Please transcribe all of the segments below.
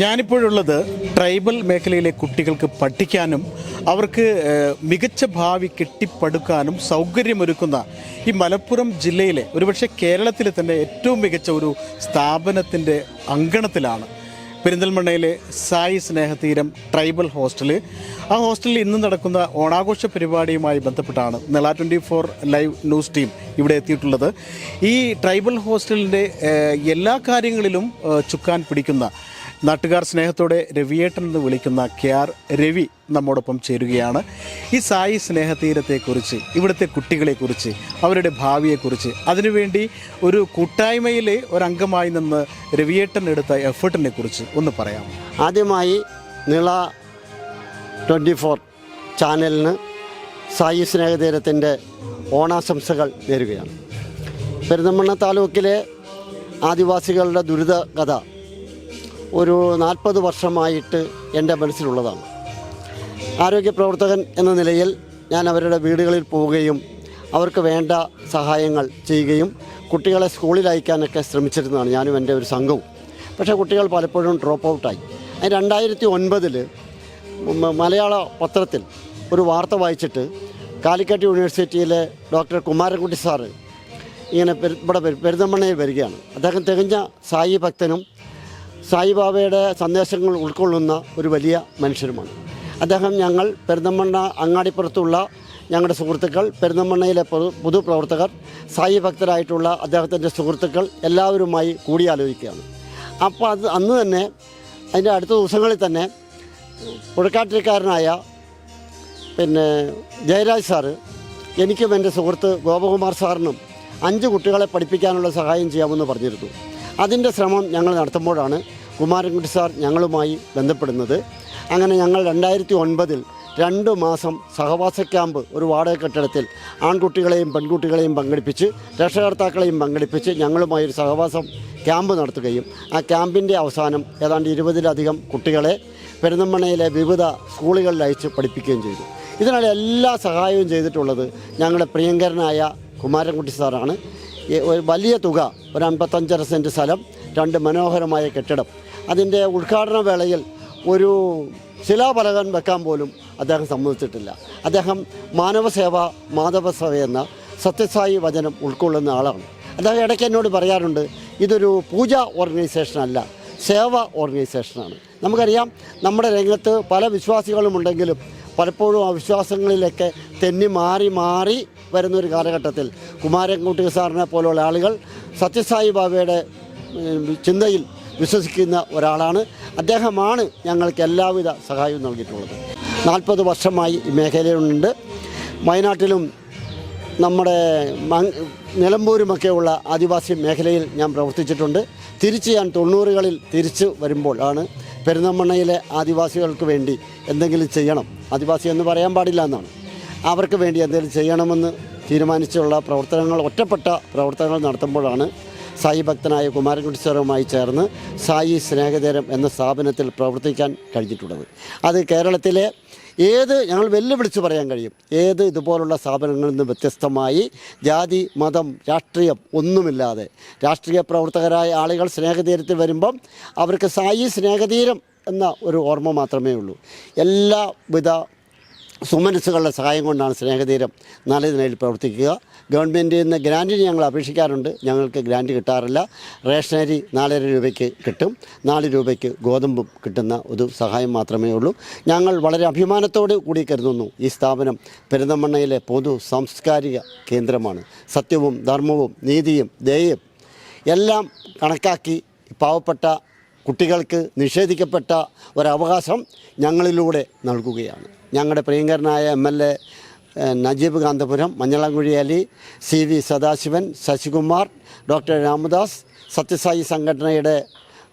ഞാനിപ്പോഴുള്ളത് tribal മേഖലയിലെ കുട്ടികൾക്ക് പഠിക്കാനും അവർക്ക് മികച്ച ഭാവി കെട്ടിപ്പടുക്കാനും സൗകര്യമൊരുക്കുന്ന ഈ മലപ്പുറം ജില്ലയിലെ ഒരുപക്ഷെ കേരളത്തിലെ തന്നെ ഏറ്റവും മികച്ച ഒരു സ്ഥാപനത്തിന്റെ അങ്കണത്തിലാണ് പെരിന്തൽമണ്ണയിലെ സായി സ്നേഹതീരം ട്രൈബൽ ഹോസ്റ്റൽ. ആ ഹോസ്റ്റലിൽ ഇന്ന് നടക്കുന്ന ഓണാഘോഷ പരിപാടിയുമായി ബന്ധപ്പെട്ടാണ് നെള twenty four live news team ഇവിടെ എത്തിയിട്ടുള്ളത്. ഈ ട്രൈബൽ ഹോസ്റ്റലിന്റെ എല്ലാ കാര്യങ്ങളിലും ചുക്കാൻ പിടിക്കുന്ന നാട്ടുകാർ സ്നേഹത്തോടെ രവിയേട്ടൻ എന്ന് വിളിക്കുന്ന കെ ആർ രവി നമ്മോടൊപ്പം ചേരുകയാണ്. ഈ സായി സ്നേഹതീരത്തെക്കുറിച്ച് ഇവിടുത്തെ കുട്ടികളെക്കുറിച്ച് അവരുടെ ഭാവിയെക്കുറിച്ച് അതിനുവേണ്ടി ഒരു കൂട്ടായ്മയിലെ ഒരംഗമായി നിന്ന് രവിയേട്ടൻ എടുത്ത എഫേർട്ടിനെ കുറിച്ച് ഒന്ന് പറയാം ആദ്യമായി നിള ട്വന്റി ഫോർ ചാനലിന് സായി സ്നേഹതീരത്തിന്റെ ഓണാശംസകൾ നേരുകയാണ്. പെരുന്തമണ്ണ താലൂക്കിലെ ആദിവാസികളുടെ ദുരിത കഥ ഒരു നാൽപ്പത് വർഷമായിട്ട് എന്റെ മനസ്സിലുള്ളതാണ്. ആരോഗ്യ പ്രവർത്തകൻ എന്ന നിലയിൽ ഞാൻ അവരുടെ വീടുകളിൽ പോവുകയും അവർക്ക് വേണ്ട സഹായങ്ങൾ ചെയ്യുകയും കുട്ടികളെ സ്കൂളിൽ അയക്കാനൊക്കെ ശ്രമിച്ചിരുന്നതാണ് ഞാനും എന്റെ ഒരു സംഘവും. പക്ഷേ കുട്ടികൾ പലപ്പോഴും ഡ്രോപ്പ് ഔട്ടായി രണ്ടായിരത്തി ഒൻപതിൽ മലയാള പത്രത്തിൽ ഒരു വാർത്ത വായിച്ചിട്ട് കാലിക്കറ്റ് യൂണിവേഴ്സിറ്റിയിലെ ഡോക്ടർ കുമാരൻകുട്ടി സാറ് ഇങ്ങനെ ഇവിടെ പെരു- പെരുന്തമണ്ണയിൽ വരികയാണ്. അദ്ദേഹം തികഞ്ഞ സായി ഭക്തനും സായിബാബയുടെ സന്ദേശങ്ങൾ ഉൾക്കൊള്ളുന്ന ഒരു വലിയ മനുഷ്യരുമാണ്. അദ്ദേഹം ഞങ്ങൾ പെരുന്തമണ്ണ അങ്ങാടിപ്പുറത്തുള്ള ഞങ്ങളുടെ സുഹൃത്തുക്കൾ പെരുന്തമണ്ണയിലെ പൊതു പൊതുപ്രവർത്തകർ സായി ഭക്തരായിട്ടുള്ള അദ്ദേഹത്തിന്റെ സുഹൃത്തുക്കൾ എല്ലാവരുമായി കൂടിയാലോചിക്കുകയാണ്. അപ്പോൾ അത് അന്ന് തന്നെ അതിന്റെ അടുത്ത ദിവസങ്ങളിൽ തന്നെ പുഴക്കാട്ടിരിക്കാരനായ പിന്നെ ജയരാജ് സാറ് എനിക്കും എന്റെ സുഹൃത്ത് ഗോപകുമാർ സാറിനും അഞ്ച് കുട്ടികളെ പഠിപ്പിക്കാനുള്ള സഹായം ചെയ്യാമെന്ന് പറഞ്ഞിരുന്നു. അതിന്റെ ശ്രമം ഞങ്ങൾ നടത്തുമ്പോഴാണ് കുമാരൻകുട്ടി സാർ ഞങ്ങളുമായി ബന്ധപ്പെടുന്നത്. അങ്ങനെ ഞങ്ങൾ രണ്ടായിരത്തി ഒൻപതിൽ രണ്ട് മാസം സഹവാസ ക്യാമ്പ് ഒരു വാടക കെട്ടിടത്തിൽ ആൺകുട്ടികളെയും പെൺകുട്ടികളെയും പങ്കെടുപ്പിച്ച് രക്ഷകർത്താക്കളെയും പങ്കെടുപ്പിച്ച് ഞങ്ങളുമായി ഒരു സഹവാസം ക്യാമ്പ് നടത്തുകയും ആ ക്യാമ്പിന്റെ അവസാനം ഏതാണ്ട് ഇരുപതിലധികം കുട്ടികളെ പെരുന്തമണ്ണയിലെ വിവിധ സ്കൂളുകളിൽ അയച്ച് പഠിപ്പിക്കുകയും ചെയ്തു. ഇതിനുള്ള എല്ലാ സഹായവും ചെയ്തിട്ടുള്ളത് ഞങ്ങളുടെ പ്രിയങ്കരനായ കുമാരൻകുട്ടി സാറാണ്. ഒരു വലിയ തുക ഒരു അൻപത്തഞ്ചര സെന്റ് സ്ഥലം രണ്ട് മനോഹരമായ കെട്ടിടം അതിന്റെ ഉദ്ഘാടന വേളയിൽ ഒരു ശിലാപലകൻ വെക്കാൻ പോലും അദ്ദേഹം സമ്മതിച്ചിട്ടില്ല. അദ്ദേഹം മാനവസേവ മാധവസേവ എന്ന സത്യസായി വചനം ഉൾക്കൊള്ളുന്ന ആളാണ്. അദ്ദേഹം ഇടയ്ക്ക് എന്നോട് പറയാറുണ്ട് ഇതൊരു പൂജ ഓർഗനൈസേഷനല്ല സേവ ഓർഗനൈസേഷനാണ്. നമുക്കറിയാം നമ്മുടെ രംഗത്ത് പല വിശ്വാസികളും ഉണ്ടെങ്കിലും പലപ്പോഴും ആ വിശ്വാസങ്ങളിലൊക്കെ തെന്നി മാറി മാറി വരുന്ന ഒരു കാലഘട്ടത്തിൽ കുമാരൻകുട്ടി സാറിനെ പോലുള്ള ആളുകൾ സത്യസായി ബാബയുടെ ചിന്തയിൽ വിശ്വസിക്കുന്ന ഒരാളാണ്. അദ്ദേഹമാണ് ഞങ്ങൾക്ക് എല്ലാവിധ സഹായവും നൽകിയിട്ടുള്ളത്. നാൽപ്പത് വർഷമായി ഈ മേഖലയിലുണ്ട്. വയനാട്ടിലും നമ്മുടെ നിലമ്പൂരുമൊക്കെയുള്ള ആദിവാസി മേഖലയിൽ ഞാൻ പ്രവർത്തിച്ചിട്ടുണ്ട്. തിരിച്ച് ഞാൻ തൊണ്ണൂറുകളിൽ തിരിച്ചു വരുമ്പോൾ ആണ് പെരുന്തമണ്ണയിലെ ആദിവാസികൾക്ക് വേണ്ടി എന്തെങ്കിലും ചെയ്യണം. ആദിവാസി എന്ന് പറയാൻ പാടില്ല എന്നാണ്. അവർക്ക് വേണ്ടി എന്തെങ്കിലും ചെയ്യണമെന്ന് തീരുമാനിച്ചുള്ള പ്രവർത്തനങ്ങൾ ഒറ്റപ്പെട്ട പ്രവർത്തനങ്ങൾ നടത്തുമ്പോഴാണ് സായി ഭക്തനായ കുമാരൻകുട്ടി സാറുമായി ചേർന്ന് സായി സ്നേഹതേരം എന്ന സ്ഥാപനത്തിൽ പ്രവർത്തിക്കാൻ കഴിഞ്ഞിട്ടുള്ളത്. അത് കേരളത്തിലെ ഏത് ഞങ്ങൾ വെല്ലുവിളിച്ച് പറയാൻ കഴിയും. ഏത് ഇതുപോലുള്ള സ്ഥാപനങ്ങളിൽ നിന്ന് വ്യത്യസ്തമായി ജാതി മതം രാഷ്ട്രീയം ഒന്നുമില്ലാതെ രാഷ്ട്രീയ പ്രവർത്തകരായ ആളുകൾ സ്നേഹതീരത്തിൽ വരുമ്പം അവർക്ക് സായി സ്നേഹതീരം എന്ന ഒരു ഓർമ്മ മാത്രമേ ഉള്ളൂ. എല്ലാവിധ സുമനസ്സുകളുടെ സഹായം കൊണ്ടാണ് സ്നേഹതീരം നല്ല നിലയിൽ പ്രവർത്തിക്കുക. ഗവൺമെന്റിൽ നിന്ന് ഗ്രാന്റിന് ഞങ്ങൾ അപേക്ഷിക്കാറുണ്ട്. ഞങ്ങൾക്ക് ഗ്രാന്റ് കിട്ടാറില്ല. റേഷനരി നാലര രൂപയ്ക്ക് കിട്ടും. നാല് രൂപയ്ക്ക് ഗോതമ്പും കിട്ടുന്ന ഒരു സഹായം മാത്രമേ ഉള്ളൂ. ഞങ്ങൾ വളരെ അഭിമാനത്തോട് കൂടി കരുതുന്നു. ഈ സ്ഥാപനം പെരുന്തമണ്ണയിലെ പൊതു സാംസ്കാരിക കേന്ദ്രമാണ്. സത്യവും ധർമ്മവും നീതിയും ദയയും എല്ലാം കണക്കാക്കി പാവപ്പെട്ട കുട്ടികൾക്ക് നിഷേധിക്കപ്പെട്ട ഒരവകാശം ഞങ്ങളിലൂടെ നൽകുകയാണ്. ഞങ്ങളുടെ പ്രിയങ്കരനായ M L A Najeeb Kanthapuram Manjalamkuzhi Ali C V Sadasivan Sasikumar doctor Ramadas Sathyasai സംഘടനയുടെ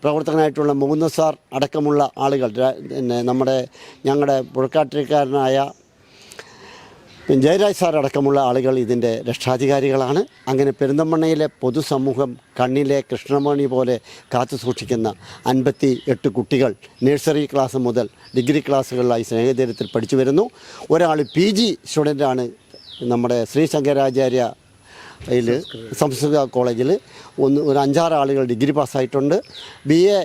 പ്രവർത്തകനായിട്ടുള്ള മുകുന്ദ സാർ അടക്കമുള്ള ആളുകൾ പിന്നെ നമ്മുടെ ഞങ്ങളുടെ പുഴക്കാട്ടിരിക്കാരനായ പിന്നെ ജയരാജ് സാർ അടക്കമുള്ള ആളുകൾ ഇതിന്റെ രക്ഷാധികാരികളാണ്. അങ്ങനെ പെരിന്തമണ്ണയിലെ പൊതുസമൂഹം കണ്ണിലെ കൃഷ്ണമണി പോലെ കാത്തു സൂക്ഷിക്കുന്ന അൻപത്തി എട്ട് കുട്ടികൾ നഴ്സറി ക്ലാസ് മുതൽ ഡിഗ്രി ക്ലാസ്സുകളിലായി സ്നേഹതീരത്തിൽ പഠിച്ചു വരുന്നു. ഒരാൾ പി ജി സ്റ്റുഡന്റാണ് നമ്മുടെ ശ്രീ ശങ്കരാചാര്യ സംസ്കൃത കോളേജിൽ. ഒന്ന് ഒരു അഞ്ചാറ് ആളുകൾ ഡിഗ്രി പാസ്സായിട്ടുണ്ട്. ബി എ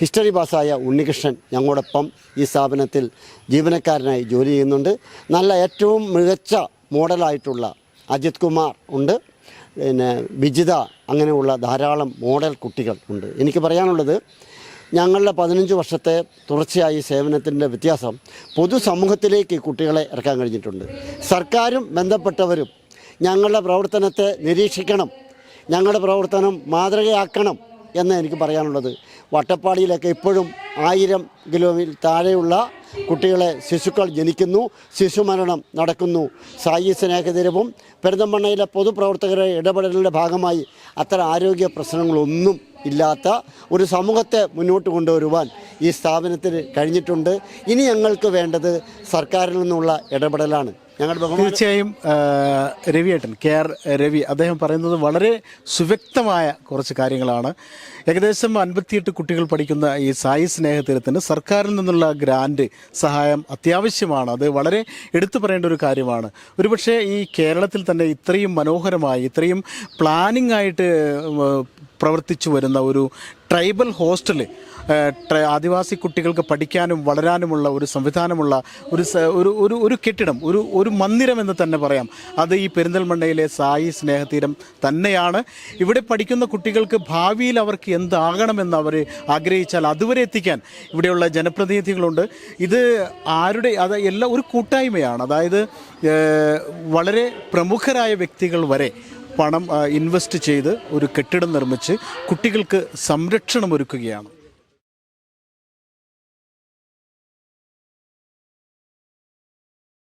ഹിസ്റ്ററി പാസ്സായ ഉണ്ണികൃഷ്ണൻ ഞങ്ങളോടൊപ്പം ഈ സ്ഥാപനത്തിൽ ജീവനക്കാരനായി ജോലി ചെയ്യുന്നുണ്ട്. നല്ല ഏറ്റവും മികച്ച മോഡലായിട്ടുള്ള അജിത് കുമാർ ഉണ്ട്. പിന്നെ വിജിത അങ്ങനെയുള്ള ധാരാളം മോഡൽ കുട്ടികൾ ഉണ്ട്. എനിക്ക് പറയാനുള്ളത് ഞങ്ങളുടെ പതിനഞ്ച് വർഷത്തെ തുടർച്ചയായി സേവനത്തിന്റെ വ്യത്യാസം പൊതുസമൂഹത്തിലേക്ക് കുട്ടികളെ ഇറക്കാൻ കഴിഞ്ഞിട്ടുണ്ട്. സർക്കാരും ബന്ധപ്പെട്ടവരും ഞങ്ങളുടെ പ്രവർത്തനത്തെ നിരീക്ഷിക്കണം ഞങ്ങളുടെ പ്രവർത്തനം മാതൃകയാക്കണം എന്ന് എനിക്ക് പറയാനുള്ളത്. വട്ടപ്പാടിയിലൊക്കെ ഇപ്പോഴും ആയിരം കിലോയിൽ താഴെയുള്ള കുട്ടികളെ ശിശുക്കൾ ജനിക്കുന്നു ശിശുമരണം നടക്കുന്നു. സായി സ്നേഹതീരവും പെരുന്തമണ്ണയിലെ പൊതുപ്രവർത്തകരുടെ ഇടപെടലിന്റെ ഭാഗമായി അത്ര ആരോഗ്യ പ്രശ്നങ്ങളൊന്നും ഇല്ലാത്ത ഒരു സമൂഹത്തെ മുന്നോട്ട് കൊണ്ടുവരുവാൻ ഈ സ്ഥാപനത്തിന് കഴിഞ്ഞിട്ടുണ്ട്. ഇനി ഞങ്ങൾക്ക് വേണ്ടത് സർക്കാരിൽ നിന്നുള്ള ഇടപെടലാണ്. ഞങ്ങളുടെ തീർച്ചയായും രവിയേട്ടൻ കെ ആർ രവി അദ്ദേഹം പറയുന്നത് വളരെ സുവ്യക്തമായ കുറച്ച് കാര്യങ്ങളാണ്. ഏകദേശം അൻപത്തിയെട്ട് കുട്ടികൾ പഠിക്കുന്ന ഈ സായി സ്നേഹതീരത്തിന് സർക്കാരിൽ നിന്നുള്ള ഗ്രാൻഡ് സഹായം അത്യാവശ്യമാണ്. അത് വളരെ എടുത്തു പറയേണ്ട ഒരു കാര്യമാണ്. ഒരുപക്ഷെ ഈ കേരളത്തിൽ തന്നെ ഇത്രയും മനോഹരമായി ഇത്രയും പ്ലാനിംഗ് ആയിട്ട് പ്രവർത്തിച്ചു വരുന്ന ഒരു ട്രൈബൽ ഹോസ്റ്റൽ ആദിവാസി കുട്ടികൾക്ക് പഠിക്കാനും വളരാനുമുള്ള ഒരു സംവിധാനമുള്ള ഒരു ഒരു ഒരു ഒരു കെട്ടിടം ഒരു ഒരു മന്ദിരം എന്ന് തന്നെ പറയാം. അത് ഈ പെരിന്തൽമണ്ണയിലെ സായി സ്നേഹതീരം തന്നെയാണ്. ഇവിടെ പഠിക്കുന്ന കുട്ടികൾക്ക് ഭാവിയിൽ അവർക്ക് എന്താകണമെന്ന് അവർ ആഗ്രഹിച്ചാൽ അതുവരെ എത്തിക്കാൻ ഇവിടെയുള്ള ജനപ്രതിനിധികളുണ്ട്. ഇത് ആരുടെ അത് എല്ലാ ഒരു കൂട്ടായ്മയാണ്. അതായത് വളരെ പ്രമുഖരായ വ്യക്തികൾ വരെ പണം ഇൻവെസ്റ്റ് ചെയ്ത് ഒരു കെട്ടിടം നിർമ്മിച്ച് കുട്ടികൾക്ക് സംരക്ഷണം ഒരുക്കുകയാണ്.